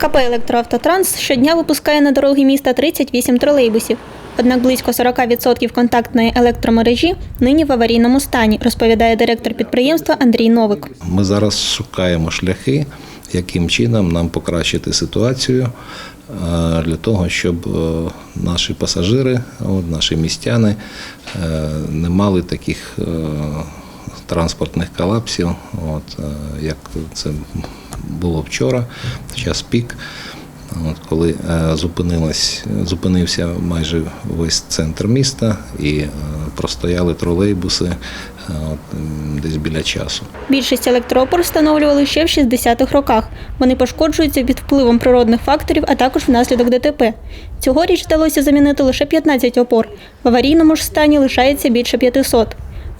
КП «Електроавтотранс» щодня випускає на дороги міста 38 тролейбусів. Однак близько 40% контактної електромережі нині в аварійному стані, розповідає директор підприємства Андрій Новик. Ми зараз шукаємо шляхи, яким чином нам покращити ситуацію е, для того, щоб е, наші пасажири, наші містяни е, не мали таких транспортних колапсів, як це було вчора, час пік. От коли е, зупинилась, зупинився майже весь центр міста і е, простояли тролейбуси е, от, десь біля часу. Більшість електроопор встановлювали ще в 60-х роках. Вони пошкоджуються під впливом природних факторів, а також внаслідок ДТП. Цьогоріч вдалося замінити лише 15 опор. В аварійному ж стані лишається більше 500.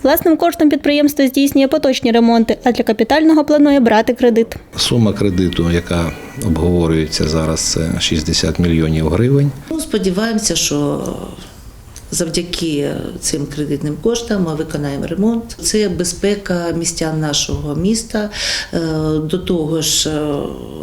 Власним коштом підприємство здійснює поточні ремонти, а для капітального планує брати кредит. Сума кредиту, яка обговорюється зараз, це 60 мільйонів гривень. Ну, сподіваємося, що завдяки цим кредитним коштам ми виконаємо ремонт. Це безпека містян нашого міста, е, до того ж е,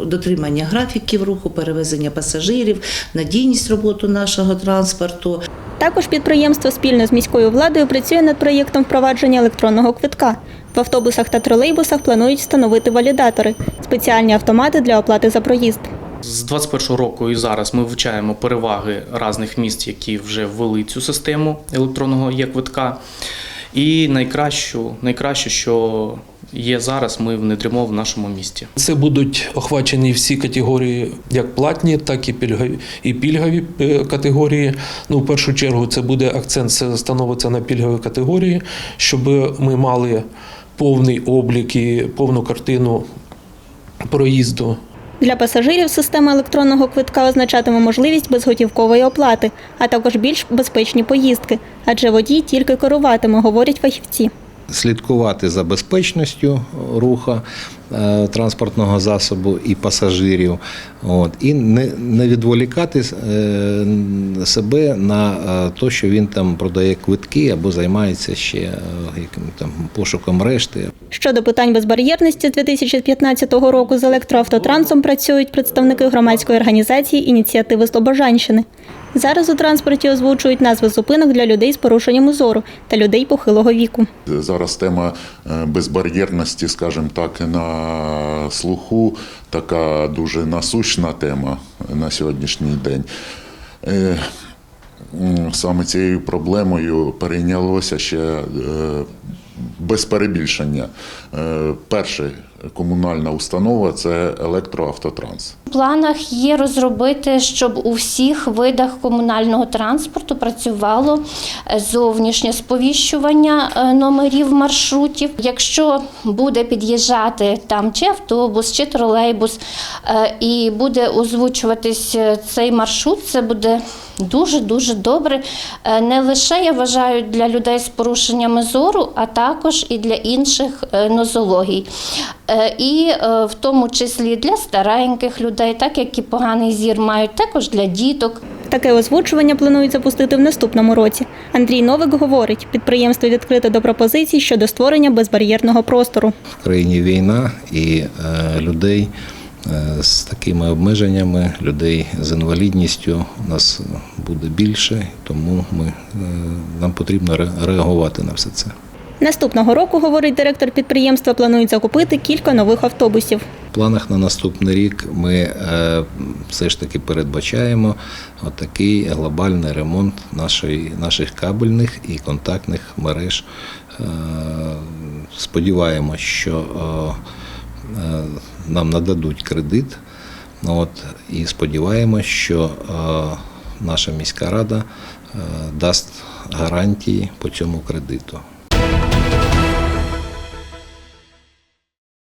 дотримання графіків руху, перевезення пасажирів, надійність роботи нашого транспорту. Також підприємство спільно з міською владою працює над проєктом впровадження електронного квитка. В автобусах та тролейбусах планують встановити валідатори спеціальні автомати для оплати за проїзд. З 21 року і зараз ми вивчаємо переваги різних міст, які вже ввели цю систему електронного є-квитка. І найкращу, найкраще, що є зараз, ми внедримо в нашому місті. Це будуть охвачені всі категорії, як платні, так і пільгові і пільгові е, категорії. Ну, в першу чергу, це буде акцент це становиться на пільгові категорії, щоб ми мали повний облік і повну картину проїзду Для пасажирів система електронного квитка означатиме можливість безготівкової оплати, а також більш безпечні поїздки, адже водій тільки керуватиме, говорять фахівці. Слідкувати за безпечністю руху е, транспортного засобу і пасажирів, от, і не, не відволікати е, себе на те, що він там продає квитки або займається ще е, яким там пошуком решти. Щодо питань безбар'єрності з 2015 року з електроавтотрансом працюють представники громадської організації ініціативи Слобожанщини. Зараз у транспорті озвучують назви зупинок для людей з порушенням зору та людей похилого віку. Зараз тема е, безбар'єрності, скажімо так, на слуху, така дуже насущна тема на сьогоднішній день. Е, Саме цією проблемою перейнялося ще е, без перебільшення. Перша комунальна установа це електроавтотранс. В планах є розробити, щоб у всіх видах комунального транспорту працювало е, зовнішнє сповіщування е, номерів маршрутів. Якщо буде під'їжджати там чи автобус, чи тролейбус, е, і буде озвучуватись цей маршрут, це буде дуже дуже добре. Не лише я вважаю для людей з порушеннями зору, а також і для інших нозологій. Е, І е, в тому числі для стареньких людей, так як і поганий зір мають, також для діток. Таке озвучування планують запустити в наступному році. Андрій Новик говорить, підприємство відкрите до пропозицій щодо створення безбар'єрного простору. В країні війна і е, людей з такими обмеженнями, людей з інвалідністю у нас буде більше, тому ми, е, нам потрібно ре- реагувати на все це. Наступного року, говорить директор підприємства, планують закупити кілька нових автобусів. В планах на наступний рік ми е, все ж таки передбачаємо отакий глобальний ремонт нашої, наших кабельних і контактних мереж. Е, Сподіваємось, що е, нам нададуть кредит. От, і сподіваємось, що наша міська рада дасть гарантії по цьому кредиту.